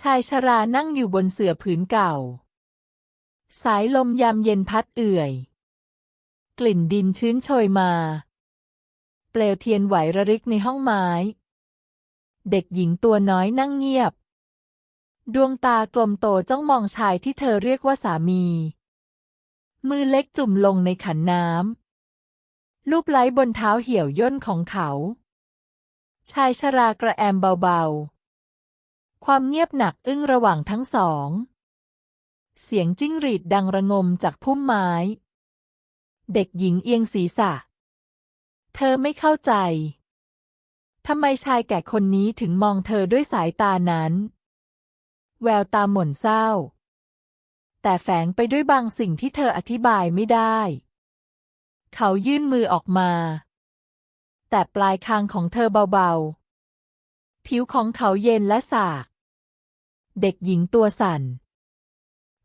ชายชรานั่งอยู่บนเสื่อผืนเก่า สายลมยามเย็นพัดเอื่อย กลิ่นดินชื้นโชยมา เปลวเทียนไหวระริกในห้องไม้ เด็กหญิงตัวน้อยนั่งเงียบ ดวงตากลมโตจ้องมองชายที่เธอเรียกว่าสามี มือเล็กจุ่มลงในขันน้ำลูบไล้บนเท้าเหี่ยวย่นของเขา ชายชรากระแอมเบาๆ ความเงียบหนักอึ้งระหว่างทั้งสอง เสียงจิ้งหรีดดังระงมจากพุ่มไม้ เด็กหญิงเอียงศีรษะ เธอไม่เข้าใจ ทำไมชายแก่คนนี้ถึงมองเธอด้วยสายตานั้น แววตาหม่นเศร้า แต่แฝงไปด้วยบางสิ่งที่เธออธิบายไม่ได้ เขายื่นมือออกมา แต่ปลายคางของเธอเบาๆผิวของเขาเย็นและสาก เด็กหญิงตัวสั่น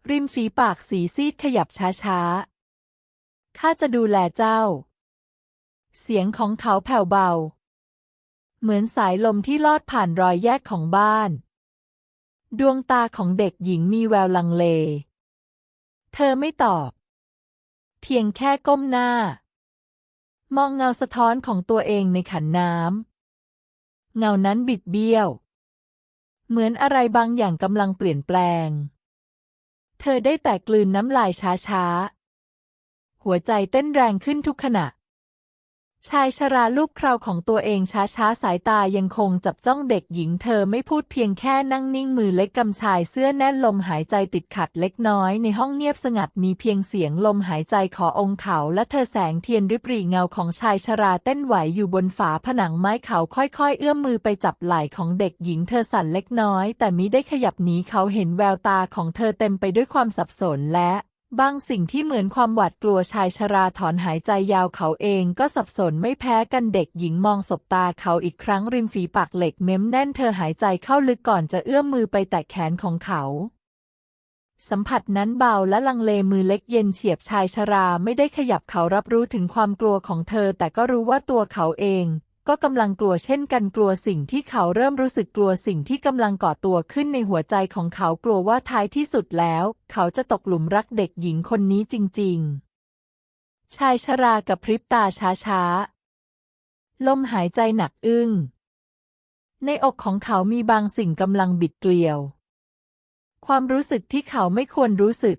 ริมฝีปากสีซีดขยับช้าๆ ข้าจะดูแลเจ้า เสียงของเขาแผ่วเบา เหมือนสายลมที่ลอดผ่านรอยแยกของบ้าน ดวงตาของเด็กหญิงมีแววลังเล เธอไม่ตอบ เพียงแค่ก้มหน้า มองเงาสะท้อนของตัวเองในขันน้ำ เงานั้นบิดเบี้ยว เหมือนอะไรบางอย่างกำลังเปลี่ยนแปลง เธอได้แต่กลืนน้ำลายช้าๆ หัวใจเต้นแรงขึ้นทุกขณะ ชายชราลูกคราวของตัวเองช้าๆ สายตายังคงจับจ้องเด็กหญิงเธอไม่พูดเพียงแค่นั่งนิ่งมือเล็กกำชายเสื้อแน่นลมหายใจติดขัดเล็กน้อยในห้องเงียบสงัดมีเพียงเสียงลมหายใจขอองค์เขา และเธอแสงเทียนริบหรี่เงาของชายชราเต้นไหวอยู่บนฝาผนังไม้เขาค่อยๆ เอื้อมมือไปจับไหล่ของเด็กหญิงเธอสั่นเล็กน้อย แต่มิได้ขยับหนีเขาเห็นแววตาของเธอเต็มไปด้วยความสับสนและ บางสิ่งที่เหมือนความหวาดกลัวชายชราถอนหายใจยาวเขาเองก็สับสนไม่แพ้กันเด็กหญิงมองสบตาเขาอีกครั้งริมฝีปากเหล็กเม้มแน่นเธอหายใจเข้าลึกก่อนจะเอื้อมมือไปแตะแขนของเขา สัมผัสนั้นเบาและลังเลมือเล็กเย็นเฉียบชายชราไม่ได้ขยับเขารับรู้ถึงความกลัวของเธอ แต่ก็รู้ว่าตัวเขาเอง ก็กำลังกลัวเช่นกันกลัวสิ่งที่เขาเริ่มรู้สึกกลัวสิ่งที่กำลังก่อตัวขึ้นในหัวใจของเขากลัวว่าท้ายที่สุดแล้ว เขาจะตกหลุมรักเด็กหญิงคนนี้จริง ๆ ชายชรากับพริบตาช้าๆ ลมหายใจหนักอึ้ง ในอกของเขามีบางสิ่งกำลังบิดเกลียว ความรู้สึกที่เขาไม่ควรรู้สึก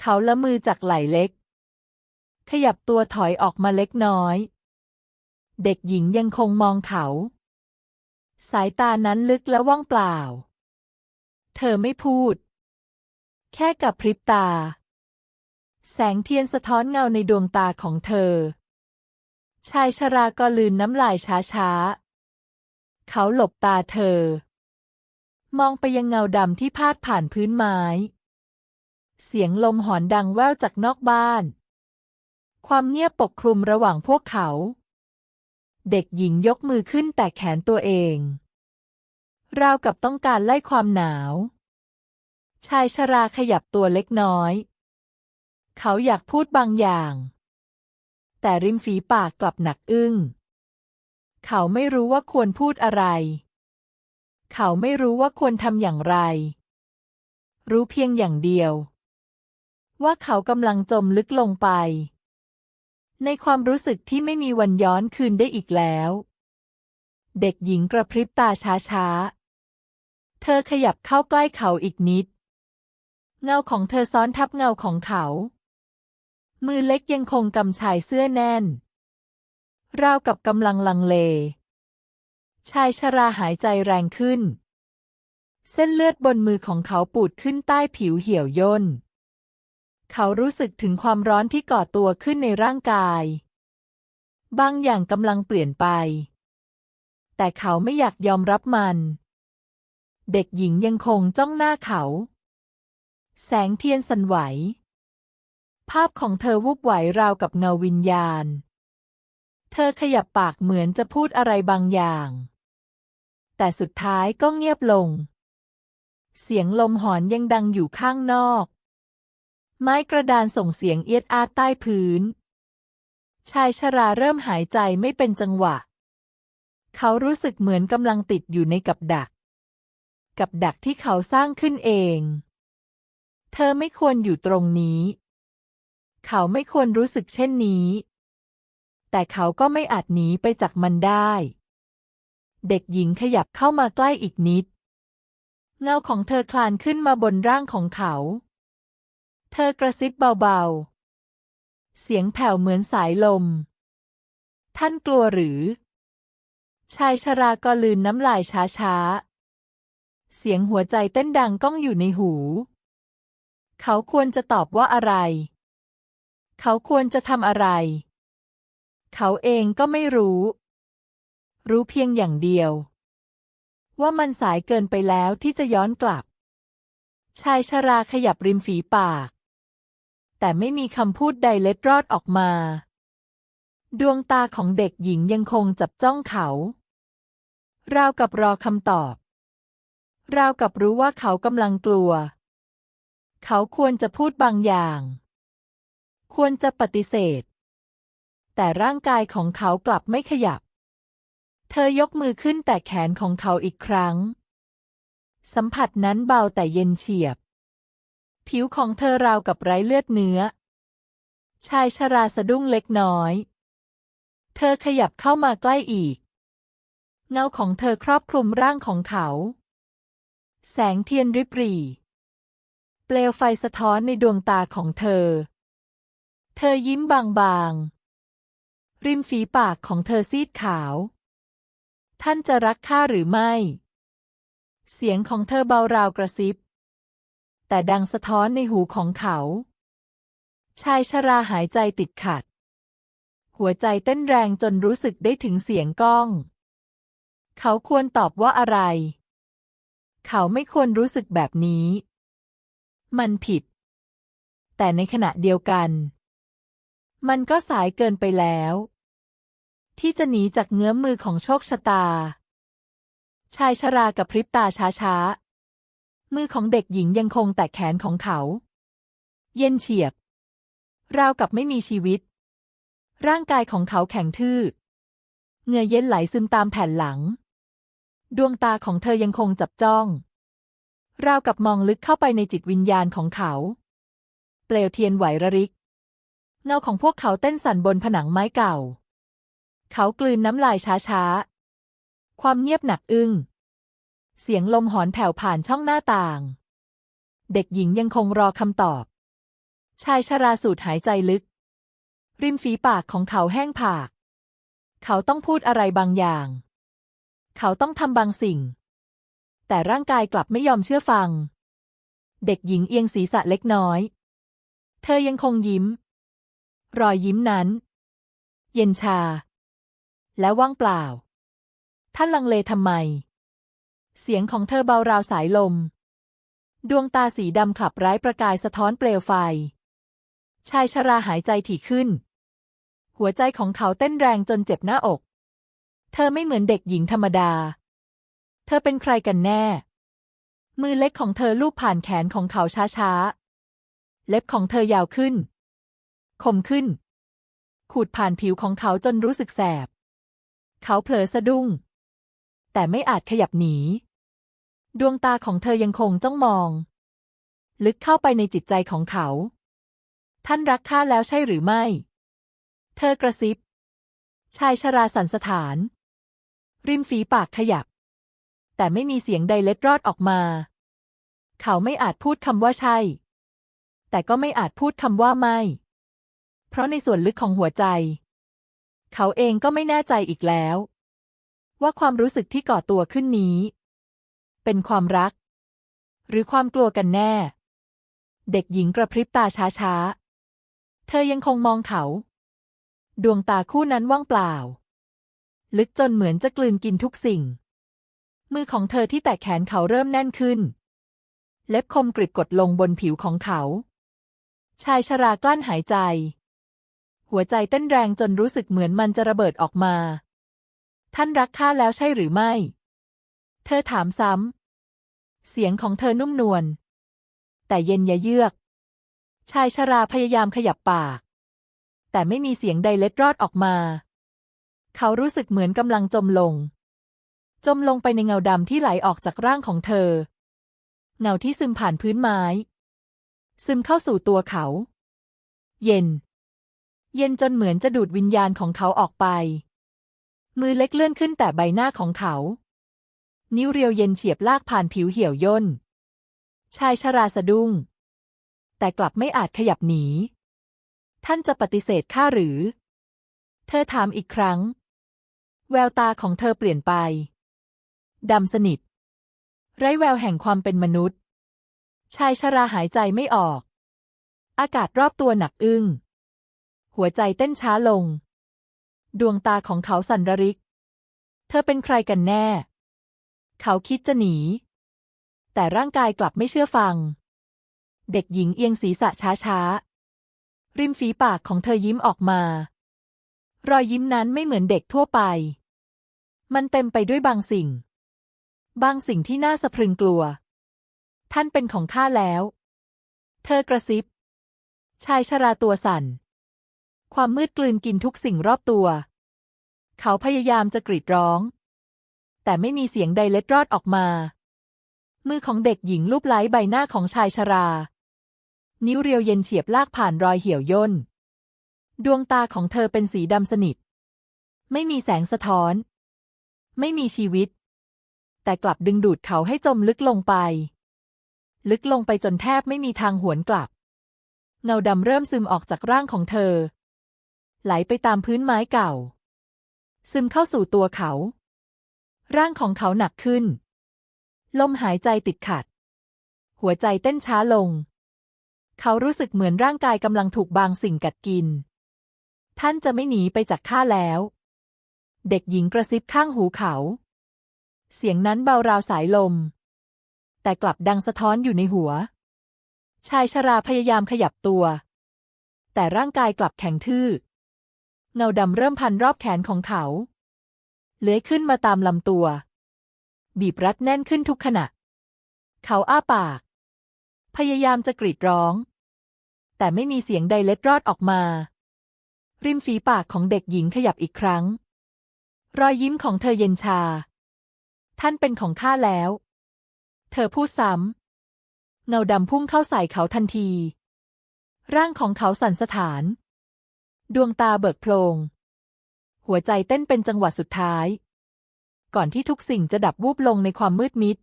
เขาละมือจากไหล่เล็ก ขยับตัวถอยออกมาเล็กน้อย เด็กหญิงยังคงมองเขา สายตานั้นลึกและว่างเปล่า เธอไม่พูด แค่กับพริบตา แสงเทียนสะท้อนเงาในดวงตาของเธอ ชายชราก็ลืนน้ำลายช้าๆ เขาหลบตาเธอ มองไปยังเงาดำที่พาดผ่านพื้นไม้ เสียงลมหอนดังแว่วจากนอกบ้าน ความเงียบปกคลุมระหว่างพวกเขา เด็กหญิงยกมือขึ้นแต่แขนตัวเอง ราวกับต้องการไล่ความหนาว ชายชราขยับตัวเล็กน้อย เขาอยากพูดบางอย่าง แต่ริมฝีปากกลับหนักอึ้ง เขาไม่รู้ว่าควรพูดอะไร เขาไม่รู้ว่าควรทำอย่างไร รู้เพียงอย่างเดียว ว่าเขากำลังจมลึกลงไป ในความรู้สึกที่ไม่มีวันย้อนคืนได้อีกแล้ว เด็กหญิงกระพริบตาช้าๆ เธอขยับเข้าใกล้เขาอีกนิด เงาของเธอซ้อนทับเงาของเขา มือเล็กยังคงกำชายเสื้อแน่น ราวกับกำลังลังเล ชายชราหายใจแรงขึ้น เส้นเลือดบนมือของเขาปูดขึ้นใต้ผิวเหี่ยวย่น เขารู้สึกถึงความร้อนที่ก่อตัวขึ้นในร่างกาย บางอย่างกำลังเปลี่ยนไป แต่เขาไม่อยากยอมรับมัน เด็กหญิงยังคงจ้องหน้าเขา แสงเทียนสั่นไหว ภาพของเธอวูบไหวราวกับเงาวิญญาณ เธอขยับปากเหมือนจะพูดอะไรบางอย่าง แต่สุดท้ายก็เงียบลง เสียงลมหอนยังดังอยู่ข้างนอก ไม้กระดานส่งเสียงเอียดอาดใต้พื้น ชายชราเริ่มหายใจไม่เป็นจังหวะ เขารู้สึกเหมือนกำลังติดอยู่ในกับดัก กับดักที่เขาสร้างขึ้นเอง เธอไม่ควรอยู่ตรงนี้ เขาไม่ควรรู้สึกเช่นนี้ แต่เขาก็ไม่อาจหนีไปจากมันได้ เด็กหญิงขยับเข้ามาใกล้อีกนิด เงาของเธอคลานขึ้นมาบนร่างของเขา เธอกระซิบเบาๆ เสียงแผ่วเหมือนสายลม ท่านกลัวหรือ ชายชราก็ลืนน้ำลายช้าๆ เสียงหัวใจเต้นดังก้องอยู่ในหู เขาควรจะตอบว่าอะไร เขาควรจะทำอะไร เขาเองก็ไม่รู้ รู้เพียงอย่างเดียว ว่ามันสายเกินไปแล้วที่จะย้อนกลับชายชราขยับริมฝีปาก แต่ไม่มีคำพูดใดเล็ดรอดออกมา ดวงตาของเด็กหญิงยังคงจับจ้องเขา ราวกับรอคำตอบ ราวกับรู้ว่าเขากำลังกลัว เขาควรจะพูดบางอย่าง ควรจะปฏิเสธ แต่ร่างกายของเขากลับไม่ขยับ เธอยกมือขึ้นแต่แขนของเขาอีกครั้ง สัมผัสนั้นเบาแต่เย็นเฉียบ ผิวของเธอราวกับไร้เลือดเนื้อ ชายชราสะดุ้งเล็กน้อย เธอขยับเข้ามาใกล้อีก เงาของเธอครอบคลุมร่างของเขา แสงเทียนริบหรี่ เปลวไฟสะท้อนในดวงตาของเธอ เธอยิ้มบางๆ ริมฝีปากของเธอซีดขาว ท่านจะรักข้าหรือไม่ เสียงของเธอเบาราวกระซิบ แต่ดังสะท้อนในหูของเขา ชายชราหายใจติดขัด หัวใจเต้นแรงจนรู้สึกได้ถึงเสียงก้อง เขาควรตอบว่าอะไร เขาไม่ควรรู้สึกแบบนี้ มันผิด แต่ในขณะเดียวกัน มันก็สายเกินไปแล้ว ที่จะหนีจากเงื้อมมือของโชคชะตาชายชรากับพริบตาช้าๆ มือของเด็กหญิงยังคงแตะแขนของเขา เย็นเฉียบ ราวกับไม่มีชีวิต ร่างกายของเขาแข็งทื่อเงื่อเย็นไหลซึมตามแผ่นหลัง ดวงตาของเธอยังคงจับจ้อง ราวกับมองลึกเข้าไปในจิตวิญญาณของเขา เปลวเทียนไหวระริก เงาของพวกเขาเต้นสั่นบนผนังไม้เก่า เขากลืนน้ำลายช้าๆ ความเงียบหนักอึ้ง เสียงลมหอนแผ่วผ่านช่องหน้าต่าง เด็กหญิงยังคงรอคำตอบ ชายชราสูดหายใจลึก ริมฝีปากของเขาแห้งผาก เขาต้องพูดอะไรบางอย่าง เขาต้องทำบางสิ่ง แต่ร่างกายกลับไม่ยอมเชื่อฟัง เด็กหญิงเอียงศีรษะเล็กน้อย เธอยังคงยิ้ม รอยยิ้มนั้น เย็นชา และว่างเปล่า ท่านลังเลทำไม เสียงของเธอเบาราวสายลม ดวงตาสีดำขับไร้ประกายสะท้อนเปลวไฟ ชายชราหายใจถี่ขึ้น หัวใจของเขาเต้นแรงจนเจ็บหน้าอก เธอไม่เหมือนเด็กหญิงธรรมดา เธอเป็นใครกันแน่ มือเล็กของเธอลูบผ่านแขนของเขาช้าๆ เล็บของเธอยาวขึ้น คมขึ้น ขูดผ่านผิวของเขาจนรู้สึกแสบ เขาเผลอสะดุ้งแต่ไม่อาจขยับหนี ดวงตาของเธอยังคงจ้องมอง ลึกเข้าไปในจิตใจของเขา ท่านรักข้าแล้วใช่หรือไม่ เธอกระซิบ ชายชราสันสถาน ริมฝีปากขยับ แต่ไม่มีเสียงใดเล็ดรอดออกมา เขาไม่อาจพูดคำว่าใช่ แต่ก็ไม่อาจพูดคำว่าไม่ เพราะในส่วนลึกของหัวใจ เขาเองก็ไม่แน่ใจอีกแล้ว ว่าความรู้สึกที่ก่อตัวขึ้นนี้ เป็นความรัก หรือความกลัวกันแน่ เด็กหญิงกระพริบตาช้าๆ เธอยังคงมองเขา ดวงตาคู่นั้นว่างเปล่า ลึกจนเหมือนจะกลืนกินทุกสิ่ง มือของเธอที่แตะแขนเขาเริ่มแน่นขึ้น เล็บคมกริบกดลงบนผิวของเขา ชายชรากลั้นหายใจ หัวใจเต้นแรงจนรู้สึกเหมือนมันจะระเบิดออกมา ท่านรักข้าแล้วใช่หรือไม่ เธอถามซ้ำ เสียงของเธอนุ่มนวล แต่เย็นยะเยือก ชายชราพยายามขยับปาก แต่ไม่มีเสียงใดเล็ดรอดออกมา เขารู้สึกเหมือนกำลังจมลง จมลงไปในเงาดำที่ไหลออกจากร่างของเธอ เงาที่ซึมผ่านพื้นไม้ ซึมเข้าสู่ตัวเขา เย็น เย็นจนเหมือนจะดูดวิญญาณของเขาออกไป มือเล็กเลื่อนขึ้นแต่ใบหน้าของเขา นิ้วเรียวเย็นเฉียบลากผ่านผิวเหี่ยวย่น ชายชราสะดุ้ง แต่กลับไม่อาจขยับหนี ท่านจะปฏิเสธข้าหรือ เธอถามอีกครั้ง แววตาของเธอเปลี่ยนไป ดำสนิท ไร้แววแห่งความเป็นมนุษย์ ชายชราหายใจไม่ออก อากาศรอบตัวหนักอึ้ง หัวใจเต้นช้าลง ดวงตาของเขาสั่นระริก เธอเป็นใครกันแน่ เขาคิดจะหนี แต่ร่างกายกลับไม่เชื่อฟัง เด็กหญิงเอียงศีรษะช้าๆ ริมฝีปากของเธอยิ้มออกมา รอยยิ้มนั้นไม่เหมือนเด็กทั่วไป มันเต็มไปด้วยบางสิ่ง บางสิ่งที่น่าสะพรึงกลัว ท่านเป็นของข้าแล้ว เธอกระซิบ ชายชราตัวสั่น ความมืดกลืนกินทุกสิ่งรอบตัว เขาพยายามจะกรีดร้อง แต่ไม่มีเสียงใดเล็ดรอดออกมา มือของเด็กหญิงลูบไล้ใบหน้าของชายชรา นิ้วเรียวเย็นเฉียบลากผ่านรอยเหี่ยวย่น ดวงตาของเธอเป็นสีดำสนิท ไม่มีแสงสะท้อน ไม่มีชีวิต แต่กลับดึงดูดเขาให้จมลึกลงไป ลึกลงไปจนแทบไม่มีทางหวนกลับ เงาดำเริ่มซึมออกจากร่างของเธอ ไหลไปตามพื้นไม้เก่า ซึมเข้าสู่ตัวเขา ร่างของเขาหนักขึ้น ลมหายใจติดขัด หัวใจเต้นช้าลง เขารู้สึกเหมือนร่างกายกำลังถูกบางสิ่งกัดกิน ท่านจะไม่หนีไปจากข้าแล้ว เด็กหญิงกระซิบข้างหูเขา เสียงนั้นเบาราวสายลม แต่กลับดังสะท้อนอยู่ในหัว ชายชราพยายามขยับตัว แต่ร่างกายกลับแข็งทื่อ เงาดำเริ่มพันรอบแขนของเขา เลื้อยขึ้นมาตามลำตัว บีบรัดแน่นขึ้นทุกขณะ เขาอ้าปาก พยายามจะกรีดร้อง แต่ไม่มีเสียงใดเล็ดรอดออกมา ริมฝีปากของเด็กหญิงขยับอีกครั้ง รอยยิ้มของเธอเย็นชา ท่านเป็นของข้าแล้ว เธอพูดซ้ำ เงาดำพุ่งเข้าใส่เขาทันที ร่างของเขาสั่นสะท้าน ดวงตาเบิกโพลง หัวใจเต้นเป็นจังหวะสุดท้าย ก่อนที่ทุกสิ่งจะดับวูบลงในความมืดมิด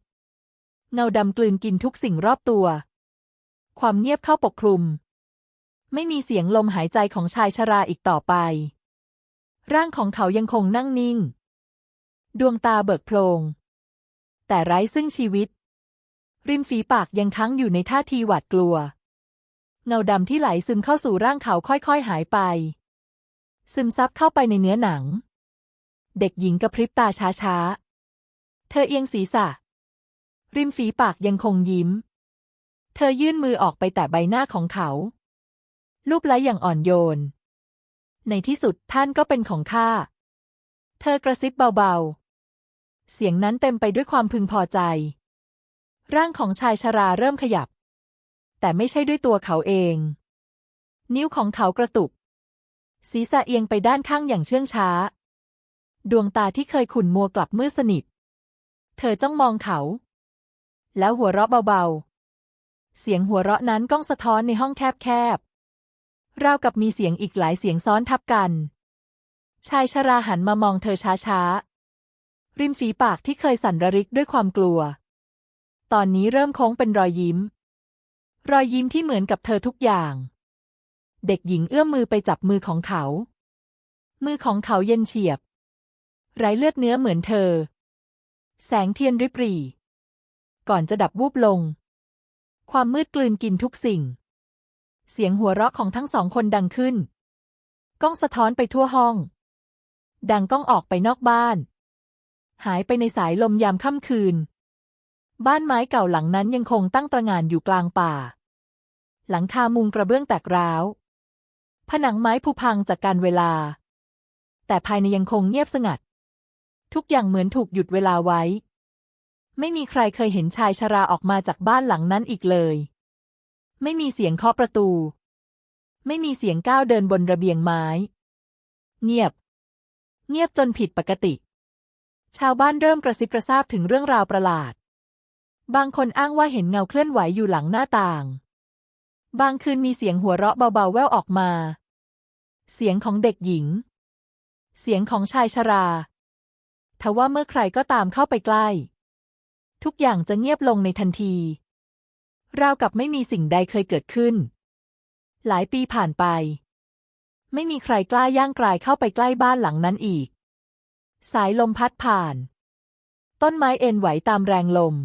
เงาดำกลืนกินทุกสิ่งรอบตัว ความเงียบเข้าปกคลุม ไม่มีเสียงลมหายใจของชายชราอีกต่อไป ร่างของเขายังคงนั่งนิ่ง ดวงตาเบิกโพลง แต่ไร้ซึ่งชีวิต ริมฝีปากยังค้างอยู่ในท่าทีหวาดกลัว เงาดำที่ไหลซึมเข้าสู่ร่างเขาค่อยๆหายไป ซึมซับเข้าไปในเนื้อหนัง เด็กหญิงกระพริบตาช้าๆ เธอเอียงศีรษะ ริมฝีปากยังคงยิ้ม เธอยื่นมือออกไปแตะใบหน้าของเขาลูบไล้อย่างอ่อนโยน ในที่สุดท่านก็เป็นของข้า เธอกระซิบเบาๆ เสียงนั้นเต็มไปด้วยความพึงพอใจ ร่างของชายชราเริ่มขยับ แต่ไม่ใช่ด้วยตัวเขาเอง นิ้วของเขากระตุก ศีรษะเอียงไปด้านข้างอย่างเชื่องช้า ดวงตาที่เคยขุ่นมัวกลับมืดสนิท เธอจ้องมองเขา แล้วหัวเราะเบาๆ เสียงหัวเราะนั้นก้องสะท้อนในห้องแคบๆราวกับมีเสียงอีกหลายเสียงซ้อนทับกัน ชายชราหันมามองเธอช้าๆ ริมฝีปากที่เคยสั่นระริกด้วยความกลัว ตอนนี้เริ่มโค้งเป็นรอยยิ้ม รอยยิ้มที่เหมือนกับเธอทุกอย่าง เด็กหญิงเอื้อมมือไปจับมือของเขา มือของเขาเย็นเฉียบ ไร้เลือดเนื้อเหมือนเธอ แสงเทียนริบหรี่ก่อนจะดับวูบลง ความมืดกลืนกินทุกสิ่ง เสียงหัวเราะของทั้งสองคนดังขึ้น ก้องสะท้อนไปทั่วห้อง ดังก้องออกไปนอกบ้าน หายไปในสายลมยามค่ำคืน บ้านไม้เก่าหลังนั้นยังคงตั้งตระหง่านอยู่กลางป่า หลังคามุงกระเบื้องแตกร้าว ผนังไม้ผุพังจากการเวลา แต่ภายในยังคงเงียบสงัด ทุกอย่างเหมือนถูกหยุดเวลาไว้ ไม่มีใครเคยเห็นชายชราออกมาจากบ้านหลังนั้นอีกเลย ไม่มีเสียงเคาะประตู ไม่มีเสียงก้าวเดินบนระเบียงไม้ เงียบ เงียบจนผิดปกติ ชาวบ้านเริ่มกระซิบกระซาบถึงเรื่องราวประหลาด บางคนอ้างว่าเห็นเงาเคลื่อนไหวอยู่หลังหน้าต่างบางคืนมีเสียงหัวเราะเบาๆแว่วออกมา เสียงของเด็กหญิง เสียงของชายชรา ทว่าเมื่อใครก็ตามเข้าไปใกล้ ทุกอย่างจะเงียบลงในทันที ราวกับไม่มีสิ่งใดเคยเกิดขึ้น หลายปีผ่านไป ไม่มีใครกล้าย่างกลายเข้าไปใกล้บ้านหลังนั้นอีก สายลมพัดผ่าน ต้นไม้เอ็นไหวตามแรงลม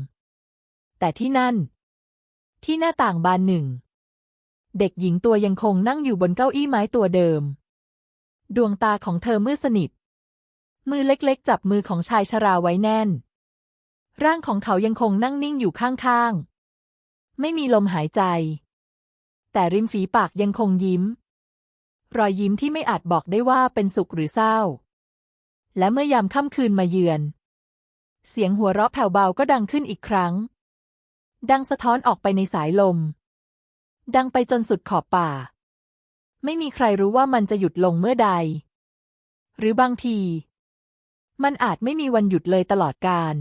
แต่ที่นั่น ที่หน้าต่างบานหนึ่ง เด็กหญิงตัวยังคงนั่งอยู่บนเก้าอี้ไม้ตัวเดิม ดวงตาของเธอมืดสนิท มือเล็กๆ จับมือของชายชราไว้แน่น ร่างของเขายังคงนั่งนิ่งอยู่ข้างๆ ไม่มีลมหายใจ แต่ริมฝีปากยังคงยิ้ม รอยยิ้มที่ไม่อาจบอกได้ว่าเป็นสุขหรือเศร้า และเมื่อยามค่ำคืนมาเยือน เสียงหัวเราะแผ่วเบาก็ดังขึ้นอีกครั้ง ดังสะท้อนออกไปในสายลม ดังไปจนสุดขอบป่า ไม่มีใครรู้ว่ามันจะหยุดลงเมื่อใด หรือบางที มันอาจไม่มีวันหยุดเลยตลอดกาล